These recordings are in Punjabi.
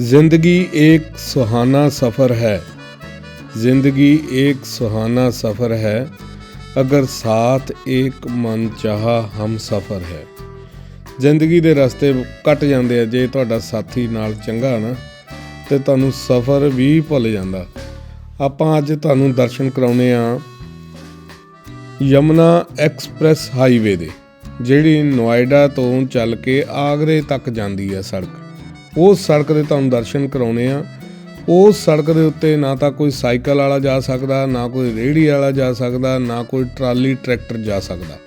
ਜ਼ਿੰਦਗੀ ਇੱਕ ਸੁਹਾਣਾ ਸਫ਼ਰ ਹੈ। ਜ਼ਿੰਦਗੀ ਇੱਕ ਸੁਹਾਣਾ ਸਫ਼ਰ ਹੈ। ਅਗਰ ਸਾਥ ਇੱਕ ਮਨ ਚਾਹਾ ਹਮ ਸਫ਼ਰ ਹੈ। ਜ਼ਿੰਦਗੀ ਦੇ ਰਸਤੇ ਕੱਟ ਜਾਂਦੇ ਆ। ਜੇ ਤੁਹਾਡਾ ਸਾਥੀ ਨਾਲ ਚੰਗਾ ਨਾ, ਤੇ ਤੁਹਾਨੂੰ ਸਫ਼ਰ ਵੀ ਭੁੱਲ ਜਾਂਦਾ। ਆਪਾਂ ਅੱਜ ਤੁਹਾਨੂੰ ਦਰਸ਼ਨ ਕਰਾਉਨੇ ਆ ਯਮਨਾ ਐਕਸਪ੍ਰੈਸ ਹਾਈਵੇ ਦੇ, ਜਿਹੜੀ ਨੋਇਡਾ ਤੋਂ ਚੱਲ ਕੇ ਆਗਰੇ ਤੱਕ ਜਾਂਦੀ ਹੈ ਸੜਕ। ਉਸ ਸੜਕ ਦੇ ਤੁਹਾਨੂੰ ਦਰਸ਼ਨ ਕਰਾਉਨੇ ਆ। ਉਸ ਸੜਕ ਦੇ ਉੱਤੇ ਨਾ ਤਾਂ ਕੋਈ ਸਾਈਕਲ ਵਾਲਾ ਜਾ ਸਕਦਾ, ਨਾ ਕੋਈ ਰੇਹੜੀ ਵਾਲਾ ਜਾ ਸਕਦਾ, ਨਾ ਕੋਈ ਟਰਾਲੀ, ਟਰੈਕਟਰ ਜਾ ਸਕਦਾ।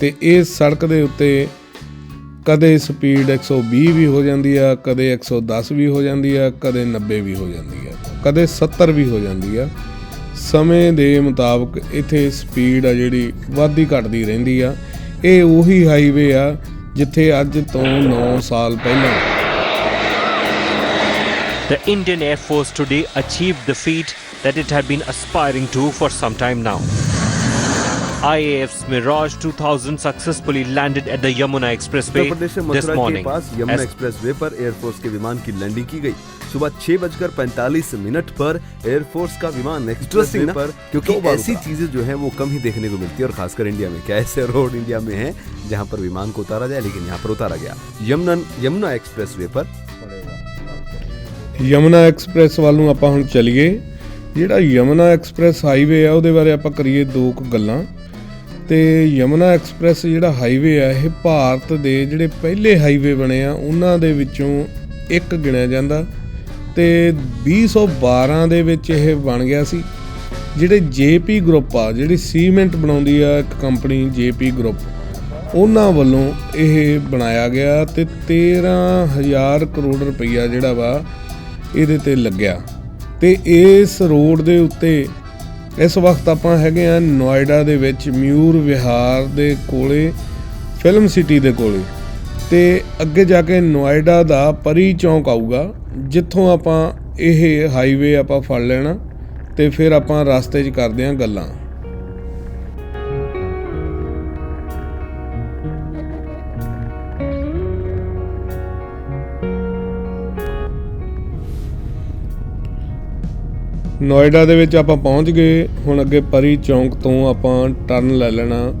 ਤੇ ਇਸ ਸੜਕ ਦੇ ਉੱਤੇ ਕਦੇ ਸਪੀਡ 120 ਵੀ ਹੋ ਜਾਂਦੀ ਆ, ਕਦੇ 110 ਵੀ ਹੋ ਜਾਂਦੀ ਆ, ਕਦੇ 90 ਵੀ ਹੋ ਜਾਂਦੀ ਆ, ਕਦੇ 70 ਵੀ ਹੋ ਜਾਂਦੀ ਆ। ਸਮੇਂ ਦੇ ਮੁਤਾਬਕ ਇੱਥੇ ਸਪੀਡ ਆ ਜਿਹੜੀ ਵੱਧਦੀ ਘਟਦੀ ਰਹਿੰਦੀ ਆ। ਇਹ ਉਹੀ ਹਾਈਵੇ ਆ ਜਿੱਥੇ ਅੱਜ ਤੋਂ 9 ਸਾਲ ਪਹਿਲਾਂ The Indian Air Force today achieved the feat that it had been aspiring to for some time now. IAF's Mirage 2000 successfully landed at the Yamuna Expressway Uttar Pradesh this के morning. पास यमुना As एक्सप्रेसवे पर एयरफोर्स के विमान की लैंडिंग की गई सुबह छह बजकर पैंतालीस मिनट पर एयरफोर्स का विमान एक्सप्रेसवे ना? पर क्योंकि दो बार ऐसी चीज़ें जो है वो कम ही देखने को मिलती है और खासकर इंडिया में क्या ऐसे रोड इंडिया में है जहाँ पर विमान को उतारा जाए लेकिन यहाँ पर उतारा गया यमुना यमुना एक्सप्रेसवे पर ਯਮਨਾ ਐਕਸਪ੍ਰੈਸ ਵੱਲ ਨੂੰ ਆਪਾਂ ਹੁਣ ਚੱਲੀਏ। ਜਿਹੜਾ ਯਮਨਾ ਐਕਸਪ੍ਰੈਸ ਹਾਈਵੇ ਆ, ਉਹਦੇ ਬਾਰੇ ਆਪਾਂ ਕਰੀਏ ਦੋ ਕੁ ਗੱਲਾਂ। ਤੇ ਯਮਨਾ ਐਕਸਪ੍ਰੈਸ ਜਿਹੜਾ ਹਾਈਵੇ ਆ, ਇਹ ਭਾਰਤ ਦੇ ਜਿਹੜੇ ਪਹਿਲੇ ਹਾਈਵੇ ਬਣੇ ਆ, ਉਹਨਾਂ ਦੇ ਵਿੱਚੋਂ ਇੱਕ ਗਿਣਿਆ ਜਾਂਦਾ। ਤੇ 2012 ਦੇ ਵਿੱਚ ਇਹ ਬਣ ਗਿਆ ਸੀ। ਜਿਹੜੇ ਜੇਪੀ ਗਰੁੱਪ ਆ, ਜਿਹੜੀ ਸੀਮੈਂਟ ਬਣਾਉਂਦੀ ਆ ਇੱਕ ਕੰਪਨੀ ਜੇਪੀ ਗਰੁੱਪ, ਉਹਨਾਂ ਵੱਲੋਂ ਇਹ ਬਣਾਇਆ ਗਿਆ ਤੇ 13000 ਕਰੋੜ ਰੁਪਈਆ ਜਿਹੜਾ ਵਾ ਇਹਦੇ ਤੇ ਲੱਗਿਆ। ਤੇ ਇਸ ਰੋਡ ਦੇ ਉੱਤੇ ਇਸ ਵਕਤ ਆਪਾਂ ਹੈਗੇ ਆ ਨੋਇਡਾ ਦੇ ਵਿੱਚ ਮਿਊਰ ਵਿਹਾਰ ਦੇ ਕੋਲੇ, ਫਿਲਮ ਸਿਟੀ ਦੇ ਕੋਲੇ। ਤੇ ਅੱਗੇ ਜਾ ਕੇ ਨੋਇਡਾ ਦਾ ਪਰੀ ਚੌਂਕ ਆਊਗਾ, ਜਿੱਥੋਂ ਆਪਾਂ ਇਹ ਹਾਈਵੇ ਆਪਾਂ ਫੜ ਲੈਣਾ ਤੇ ਫਿਰ ਆਪਾਂ ਰਸਤੇ 'ਚ ਕਰਦੇ ਆਂ ਗੱਲਾਂ। ਨੋਇਡਾ ਦੇ ਵਿੱਚ ਆਪਾਂ ਪਹੁੰਚ ਗਏ। ਹੁਣ ਅੱਗੇ ਪਰੀ ਚੌਂਕ ਤੋਂ ਆਪਾਂ ਟਰਨ ਲੈ ਲੈਣਾ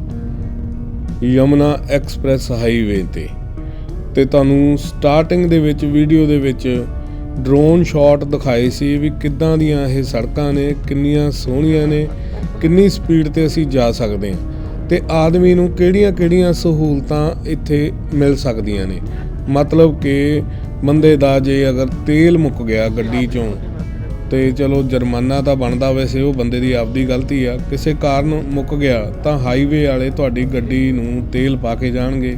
ਯਮਨਾ ਐਕਸਪ੍ਰੈਸ ਹਾਈਵੇ ਤੇ। ਤੇ ਤੁਹਾਨੂੰ ਸਟਾਰਟਿੰਗ ਦੇ ਵਿੱਚ ਵੀਡੀਓ ਦੇ ਵਿੱਚ ਡਰੋਨ ਸ਼ਾਟ ਦਿਖਾਏ ਸੀ ਵੀ ਕਿੱਦਾਂ ਦੀਆਂ ਇਹ ਸੜਕਾਂ ਨੇ, ਕਿੰਨੀਆਂ ਸੋਹਣੀਆਂ ਨੇ, ਕਿੰਨੀ ਸਪੀਡ ਤੇ ਅਸੀਂ ਜਾ ਸਕਦੇ ਹਾਂ। ਤੇ ਆਦਮੀ ਨੂੰ ਕਿਹੜੀਆਂ-ਕਿਹੜੀਆਂ ਸਹੂਲਤਾਂ ਇੱਥੇ ਮਿਲ ਸਕਦੀਆਂ ਨੇ? ਮਤਲਬ ਕਿ ਬੰਦੇ ਦਾ ਜੇ ਅਗਰ ਤੇਲ ਮੁੱਕ ਗਿਆ ਗੱਡੀ ਚੋਂ ਤੇ ਚਲੋ ਜੁਰਮਾਨਾ ਤਾਂ ਬਣਦਾ ਵੈਸੇ, ਉਹ ਬੰਦੇ ਦੀ ਆਪਦੀ ਗਲਤੀ ਆ। ਕਿਸੇ ਕਾਰਨ ਮੁੱਕ ਗਿਆ, ਤਾਂ ਹਾਈਵੇ ਵਾਲੇ ਤੁਹਾਡੀ ਗੱਡੀ ਨੂੰ ਤੇਲ ਪਾ ਕੇ ਜਾਣਗੇ।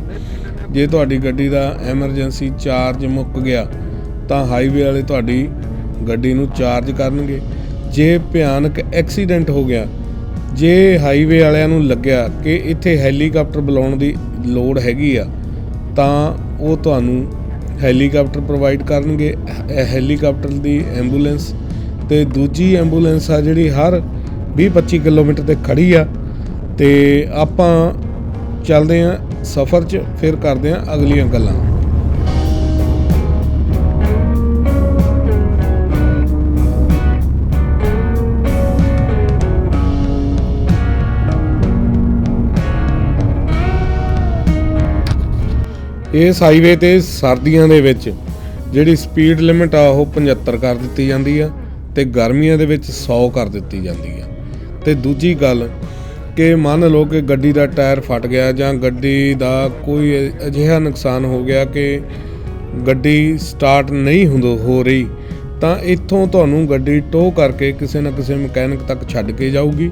ਜੇ ਤੁਹਾਡੀ ਗੱਡੀ ਦਾ ਐਮਰਜੈਂਸੀ ਚਾਰਜ ਮੁੱਕ ਗਿਆ, ਤਾਂ ਹਾਈਵੇ ਵਾਲੇ ਤੁਹਾਡੀ ਗੱਡੀ ਨੂੰ ਚਾਰਜ ਕਰਨਗੇ। ਜੇ ਭਿਆਨਕ ਐਕਸੀਡੈਂਟ ਹੋ ਗਿਆ, ਜੇ ਹਾਈਵੇ ਵਾਲਿਆਂ ਨੂੰ ਲੱਗਿਆ ਕਿ ਇੱਥੇ ਹੈਲੀਕਾਪਟਰ ਬੁਲਾਉਣ ਦੀ ਲੋੜ ਹੈਗੀ ਆ, ਤਾਂ ਉਹ ਤੁਹਾਨੂੰ ਹੈਲੀਕਾਪਟਰ ਪ੍ਰੋਵਾਈਡ ਕਰਨਗੇ। ਹੈਲੀਕਾਪਟਰ ਦੀ ਐਂਬੂਲੈਂਸ ਤੇ ਦੂਜੀ ਐਂਬੂਲੈਂਸ ਆ ਜਿਹੜੀ ਹਰ 20-25 ਕਿਲੋਮੀਟਰ ਤੇ ਖੜੀ ਆ ਤੇ ਆਪਾਂ ਚੱਲਦੇ ਆਂ ਸਫ਼ਰ 'ਚ, ਫਿਰ ਕਰਦੇ ਆਂ ਅਗਲੀਆਂ ਗੱਲਾਂ। ਇਸ ਹਾਈਵੇ ਤੇ ਸਰਦੀਆਂ ਦੇ ਵਿੱਚ ਜਿਹੜੀ ਸਪੀਡ ਲਿਮਿਟ ਆ, ਉਹ 75 ਕਰ ਦਿੱਤੀ ਜਾਂਦੀ ਆ। ਤੇ ਗਰਮੀਆਂ ਦੇ ਵਿੱਚ 100 ਕਰ ਦਿੱਤੀ ਜਾਂਦੀ ਆ। ਤੇ ਦੂਜੀ ਗੱਲ ਕਿ ਮੰਨ ਲਓ ਕਿ ਗੱਡੀ ਦਾ ਟਾਇਰ ਫਟ ਗਿਆ ਜਾਂ ਗੱਡੀ ਦਾ ਕੋਈ ਅਜਿਹਾ ਨੁਕਸਾਨ ਹੋ ਗਿਆ ਕਿ ਗੱਡੀ ਸਟਾਰਟ ਨਹੀਂ ਹੁੰਦੋ, ਹੋ ਰਹੀ, ਤਾਂ ਇੱਥੋਂ ਤੁਹਾਨੂੰ ਗੱਡੀ ਟੋ ਕਰਕੇ ਕਿਸੇ ਨਾ ਕਿਸੇ ਮਕੈਨਿਕ ਤੱਕ ਛੱਡ ਕੇ ਜਾਊਗੀ।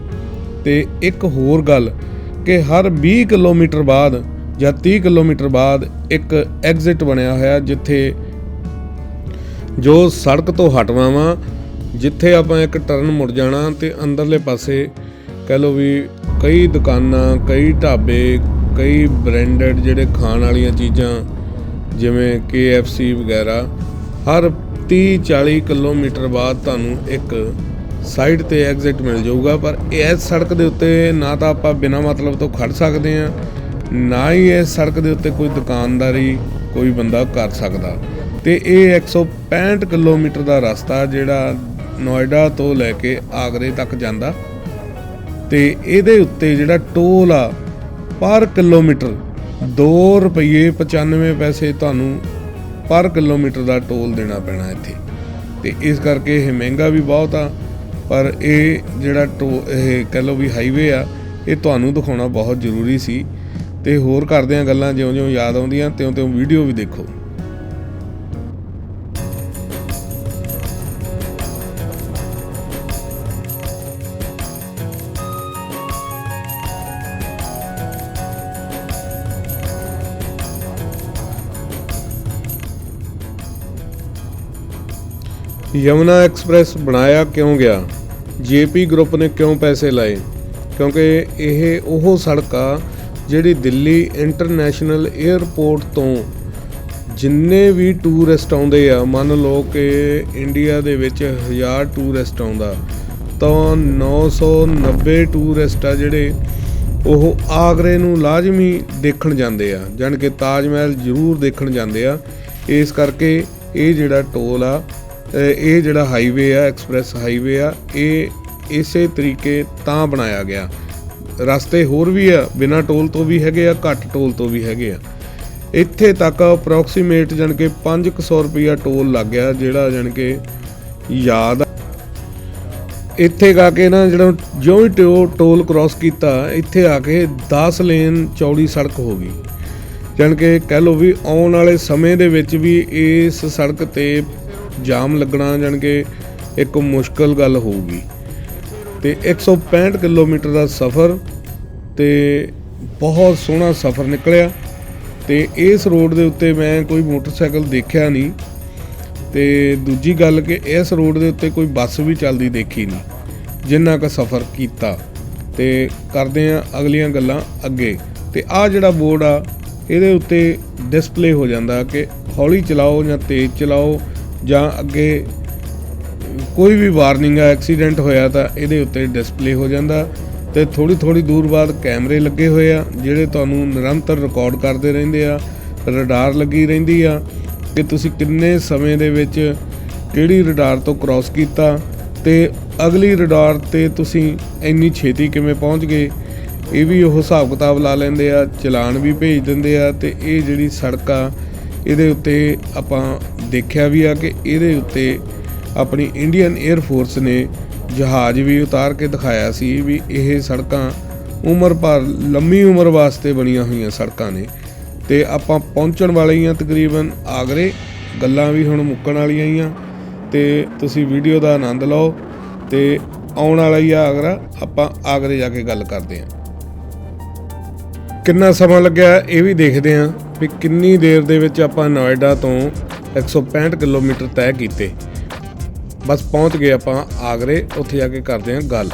ਤੇ ਇੱਕ ਹੋਰ ਗੱਲ ਕਿ ਹਰ 20 ਕਿਲੋਮੀਟਰ ਬਾਅਦ ਜਾਂ 30 ਕਿਲੋਮੀਟਰ ਬਾਅਦ ਇੱਕ ਐਗਜ਼ਿਟ ਬਣਿਆ ਹੋਇਆ ਜਿੱਥੇ ਜੋ ਸੜਕ ਤੋਂ ਹਟਵਾਂ ਵਾ ਜਿੱਥੇ ਆਪਾਂ ਇੱਕ ਟਰਨ ਮੁੜ ਜਾਣਾ ਤੇ ਅੰਦਰਲੇ ਪਾਸੇ ਕਹਿ ਲਓ ਵੀ ਕਈ ਦੁਕਾਨਾਂ, ਕਈ ਢਾਬੇ, ਕਈ ਬ੍ਰਾਂਡਡ ਜਿਹੜੇ ਖਾਣ ਵਾਲੀਆਂ ਚੀਜ਼ਾਂ, ਜਿਵੇਂ KFC ਵਗੈਰਾ, ਹਰ 30 40 ਕਿਲੋਮੀਟਰ ਬਾਅਦ ਤੁਹਾਨੂੰ ਇੱਕ ਸਾਈਡ ਤੇ ਐਗਜ਼ਿਟ ਮਿਲ ਜਾਊਗਾ। ਪਰ ਇਸ ਸੜਕ ਦੇ ਉੱਤੇ ਨਾ ਤਾਂ ਆਪਾਂ ਬਿਨਾਂ ਮਤਲਬ ਤੋਂ ਖੜ ਸਕਦੇ ਆ ਨਾ ਹੀ ਇਸ ਸੜਕ ਦੇ ਉੱਤੇ ਕੋਈ ਦੁਕਾਨਦਾਰੀ ਕੋਈ ਬੰਦਾ ਕਰ ਸਕਦਾ। ਤੇ ਇਹ 165 ਕਿਲੋਮੀਟਰ ਦਾ ਰਸਤਾ ਜਿਹੜਾ ਨੋਇਡਾ ਤੋਂ ਲੈ ਕੇ ਆਗਰੇ ਤੱਕ ਜਾਂਦਾ ਤੇ ਇਹਦੇ ਉੱਤੇ ਜਿਹੜਾ ਟੋਲ ਆ, ਪਰ ਕਿਲੋਮੀਟਰ 2 ਰੁਪਏ 95 ਪੈਸੇ ਤੁਹਾਨੂੰ ਪਰ ਕਿਲੋਮੀਟਰ ਦਾ ਟੋਲ ਦੇਣਾ ਪੈਣਾ ਇੱਥੇ। ਤੇ ਇਸ ਕਰਕੇ ਇਹ ਮਹਿੰਗਾ ਵੀ ਬਹੁਤ ਆ, ਪਰ ਇਹ ਜਿਹੜਾ ਟੋ, ਇਹ ਕਹਿ ਲਓ ਵੀ ਹਾਈਵੇ ਆ, ਇਹ ਤੁਹਾਨੂੰ ਦਿਖਾਉਣਾ ਬਹੁਤ ਜ਼ਰੂਰੀ ਸੀ। ਤੇ ਹੋਰ ਕਰਦੇ ਆ ਗੱਲਾਂ ਜਿਉਂ-ਜਿਉਂ ਯਾਦ ਆਉਂਦੀਆਂ, ਤਿਉਂ-ਤਿਉਂ ਵੀਡੀਓ ਵੀ ਦੇਖੋ। ਯਮਨਾ ਐਕਸਪ੍ਰੈਸ ਬਣਾਇਆ ਕਿਉਂ ਗਿਆ? ਜੇਪੀ ਗਰੁੱਪ ਨੇ ਕਿਉਂ ਪੈਸੇ ਲਾਏ? ਕਿਉਂਕਿ ਇਹ ਉਹ ਸੜਕ ਆ ਜਿਹੜੀ ਦਿੱਲੀ ਇੰਟਰਨੈਸ਼ਨਲ 에ਅਰਪੋਰਟ ਤੋਂ ਜਿੰਨੇ ਵੀ ਟੂਰਿਸਟ ਆਉਂਦੇ ਆ, ਮੰਨ ਲਓ ਕਿ ਇੰਡੀਆ ਦੇ ਵਿੱਚ 1000 ਟੂਰਿਸਟ ਆਉਂਦਾ, ਤਾਂ 990 ਟੂਰਿਸਟ ਆ ਜਿਹੜੇ ਉਹ ਆਗਰੇ ਨੂੰ ਲਾਜ਼ਮੀ ਦੇਖਣ ਜਾਂਦੇ ਆ, ਜਾਣੀ ਕਿ ਤਾਜ ਮਹਿਲ ਜ਼ਰੂਰ ਦੇਖਣ ਜਾਂਦੇ ਆ। ਇਸ ਕਰਕੇ ਇਹ ਜਿਹੜਾ ਟੋਲ ਆ ਇਹ ਜਿਹੜਾ ਹਾਈਵੇ ਆ ਐਕਸਪ੍ਰੈਸ ਹਾਈਵੇ ਆ, ਇਹ ਇਸੇ ਤਰੀਕੇ ਤਾਂ ਬਣਾਇਆ ਗਿਆ। ਰਸਤੇ ਹੋਰ ਵੀ ਆ, ਬਿਨਾ ਟੋਲ ਤੋਂ ਵੀ ਹੈਗੇ ਆ, ਘੱਟ ਟੋਲ ਤੋਂ ਵੀ ਹੈਗੇ ਆ। ਇੱਥੇ ਤੱਕ ਅਪਰੋਕਸੀਮੇਟ ਜਾਣੀ ਕਿ 500 ਰੁਪਿਆ ਟੋਲ ਲੱਗ ਗਿਆ, ਜਿਹੜਾ ਜਾਣੀ ਕਿ ਯਾਦ ਆ। ਇੱਥੇ ਗਾ ਕੇ ਨਾ ਜਿਹੜਾ ਜਿਉਂ ਹੀ ਟੋ- ਟੋਲ ਕ੍ਰਾਸ ਕੀਤਾ, ਇੱਥੇ ਆ ਕੇ 10 ਲੇਨ ਚੌੜੀ ਸੜਕ ਹੋ ਗਈ। ਜਾਣੀ ਕਿ ਕਹਿ ਲਓ ਵੀ ਆਉਣ ਵਾਲੇ ਸਮੇਂ ਦੇ ਵਿੱਚ ਵੀ ਇਸ ਸੜਕ ਤੇ ਜਾਮ ਲੱਗਣਾ ਜਾਣੀ ਕਿ ਇੱਕ ਮੁਸ਼ਕਲ ਗੱਲ ਹੋਊਗੀ। ਤੇ 165 ਕਿਲੋਮੀਟਰ ਦਾ ਸਫ਼ਰ ਤੇ ਬਹੁਤ ਸੋਹਣਾ ਸਫ਼ਰ ਨਿਕਲਿਆ। ਤੇ ਇਸ ਰੋਡ ਦੇ ਉੱਤੇ ਮੈਂ ਕੋਈ ਮੋਟਰਸਾਈਕਲ ਦੇਖਿਆ ਨਹੀਂ। ਤੇ ਦੂਜੀ ਗੱਲ ਕਿ ਇਸ ਰੋਡ ਦੇ ਉੱਤੇ ਕੋਈ ਬੱਸ ਵੀ ਚੱਲਦੀ ਦੇਖੀ ਨਹੀਂ, ਜਿੰਨਾ ਕੁ ਸਫ਼ਰ ਕੀਤਾ। ਤੇ ਕਰਦੇ ਆ ਅਗਲੀਆਂ ਗੱਲਾਂ ਅੱਗੇ। ਤੇ ਆ ਜਿਹੜਾ ਬੋਰਡ ਆ, ਇਹਦੇ ਉੱਤੇ ਡਿਸਪਲੇ ਹੋ ਜਾਂਦਾ ਕਿ ਹੌਲੀ ਚਲਾਓ ਜਾਂ ਤੇਜ਼ ਚਲਾਓ। ਜਾਂ ਅੱਗੇ ਕੋਈ ਵੀ ਵਾਰਨਿੰਗ ਆ, ਐਕਸੀਡੈਂਟ ਹੋਇਆ ਤਾਂ ਇਹਦੇ ਉੱਤੇ ਡਿਸਪਲੇ ਹੋ ਜਾਂਦਾ ਤੇ ਥੋੜੀ ਥੋੜੀ ਦੂਰ ਬਾਅਦ ਕੈਮਰੇ ਲੱਗੇ ਹੋਏ ਆ, ਜਿਹੜੇ ਤੁਹਾਨੂੰ ਨਿਰੰਤਰ ਰਿਕਾਰਡ ਕਰਦੇ ਰਹਿੰਦੇ ਆ ਰਡਾਰ ਲੱਗੀ ਰਹਿੰਦੀ ਆ ਕਿ ਤੁਸੀਂ ਕਿੰਨੇ ਸਮੇਂ ਦੇ ਵਿੱਚ ਕਿਹੜੀ ਰਡਾਰ ਤੋਂ ਕ੍ਰਾਸ ਕੀਤਾ ਤੇ ਅਗਲੀ ਰਡਾਰ ਤੇ ਤੁਸੀਂ ਇੰਨੀ ਛੇਤੀ ਕਿਵੇਂ ਪਹੁੰਚ ਗਏ, ਇਹ ਵੀ ਉਹ ਹਿਸਾਬ ਕਿਤਾਬ ਲਾ ਲੈਂਦੇ ਆ, ਚਲਾਨ ਵੀ ਭੇਜ ਦਿੰਦੇ ਆ ਤੇ ਇਹ ਜਿਹੜੀ ਸੜਕ ਆ, ਇਹਦੇ ਉੱਤੇ ਆਪਾਂ ਦੇਖਿਆ ਵੀ ਆ ਕਿ ਇਹਦੇ ਉੱਤੇ ਆਪਣੀ ਇੰਡੀਅਨ 에ਅਰ ਫੋਰਸ ਨੇ ਜਹਾਜ਼ ਵੀ ਉਤਾਰ ਕੇ ਦਿਖਾਇਆ ਸੀ ਵੀ ਇਹ ਸੜਕਾਂ ਉਮਰ ਭਰ, ਲੰਮੀ ਉਮਰ ਵਾਸਤੇ ਬਣੀਆਂ ਹੋਈਆਂ ਸੜਕਾਂ ਨੇ। ਤੇ ਆਪਾਂ ਪਹੁੰਚਣ ਵਾਲੇ ਹੀ ਆ ਤਕਰੀਬਨ ਆਗਰੇ, ਗੱਲਾਂ ਵੀ ਹੁਣ ਮੁੱਕਣ ਵਾਲੀਆਂ ਹੀ ਆ। ਤੇ ਤੁਸੀਂ ਵੀਡੀਓ ਦਾ ਆਨੰਦ ਲਓ ਤੇ ਆਉਣ ਵਾਲਾ ਹੀ ਆ ਆਗਰਾ, ਆਪਾਂ ਆਗਰੇ ਜਾ ਕੇ ਗੱਲ ਕਰਦੇ ਆ ਕਿੰਨਾ ਸਮਾਂ ਲੱਗਿਆ ਇਹ ਵੀ ਦੇਖਦੇ ਆ ਵੀ ਕਿੰਨੀ ਦੇਰ ਦੇ ਵਿੱਚ ਆਪਾਂ ਨੋਇਡਾ ਤੋਂ 165 ਕਿਲੋਮੀਟਰ ਤੈਅ ਕੀਤੇ। ਬਸ ਪਹੁੰਚ ਗਏ ਆਪਾਂ ਆਗਰੇ, ਉੱਥੇ ਜਾ ਕੇ ਕਰਦੇ ਹਾਂ ਗੱਲ।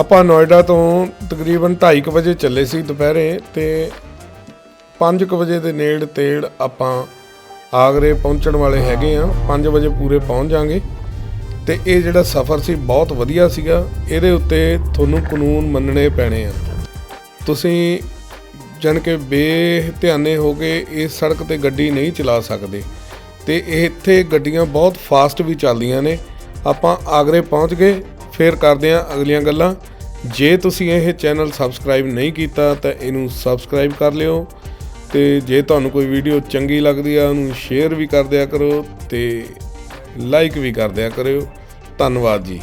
ਆਪਾਂ ਨੋਇਡਾ ਤੋਂ ਤਕਰੀਬਨ 2:30 ਵਜੇ ਚੱਲੇ ਸੀ ਦੁਪਹਿਰੇ ਤੇ 5:00 ਵਜੇ ਦੇ ਨੇੜ ਤੇੜ ਆਪਾਂ ਆਗਰੇ ਪਹੁੰਚਣ ਵਾਲੇ ਹੈਗੇ ਆ 5 ਵਜੇ ਪੂਰੇ ਪਹੁੰਚ ਜਾਾਂਗੇ। ਤੇ ਇਹ ਜਿਹੜਾ ਸਫ਼ਰ ਸੀ ਬਹੁਤ ਵਧੀਆ ਸੀਗਾ। ਇਹਦੇ ਉੱਤੇ ਤੁਹਾਨੂੰ ਕਾਨੂੰਨ ਮੰਨਣੇ ਪੈਣੇ ਆ। ਤੁਸੀਂ ਜਨ ਕੇ ਬੇਧਿਆਨੇ ਹੋ ਕੇ ਇਸ ਸੜਕ ਤੇ ਗੱਡੀ ਨਹੀਂ ਚਲਾ ਸਕਦੇ। ਤੇ ਇਹ ਇੱਥੇ ਗੱਡੀਆਂ ਬਹੁਤ ਫਾਸਟ ਵੀ ਚੱਲਦੀਆਂ ਨੇ। ਆਪਾਂ ਆਗਰੇ ਪਹੁੰਚ ਗਏ, ਫੇਰ ਕਰਦੇ ਹਾਂ ਅਗਲੀਆਂ ਗੱਲਾਂ। ਜੇ ਤੁਸੀਂ ਇਹ ਚੈਨਲ ਸਬਸਕ੍ਰਾਈਬ ਨਹੀਂ ਕੀਤਾ ਤਾਂ ਇਹਨੂੰ ਸਬਸਕ੍ਰਾਈਬ ਕਰ ਲਿਓ ਤੇ ਜੇ ਤੁਹਾਨੂੰ ਕੋਈ ਵੀਡੀਓ ਚੰਗੀ ਲੱਗਦੀ ਆ, ਉਹਨੂੰ ਸ਼ੇਅਰ ਵੀ ਕਰ ਦਿਆ ਕਰੋ ਤੇ ਲਾਈਕ ਵੀ ਕਰ ਦਿਆ ਕਰਿਓ। ਧੰਨਵਾਦ ਜੀ।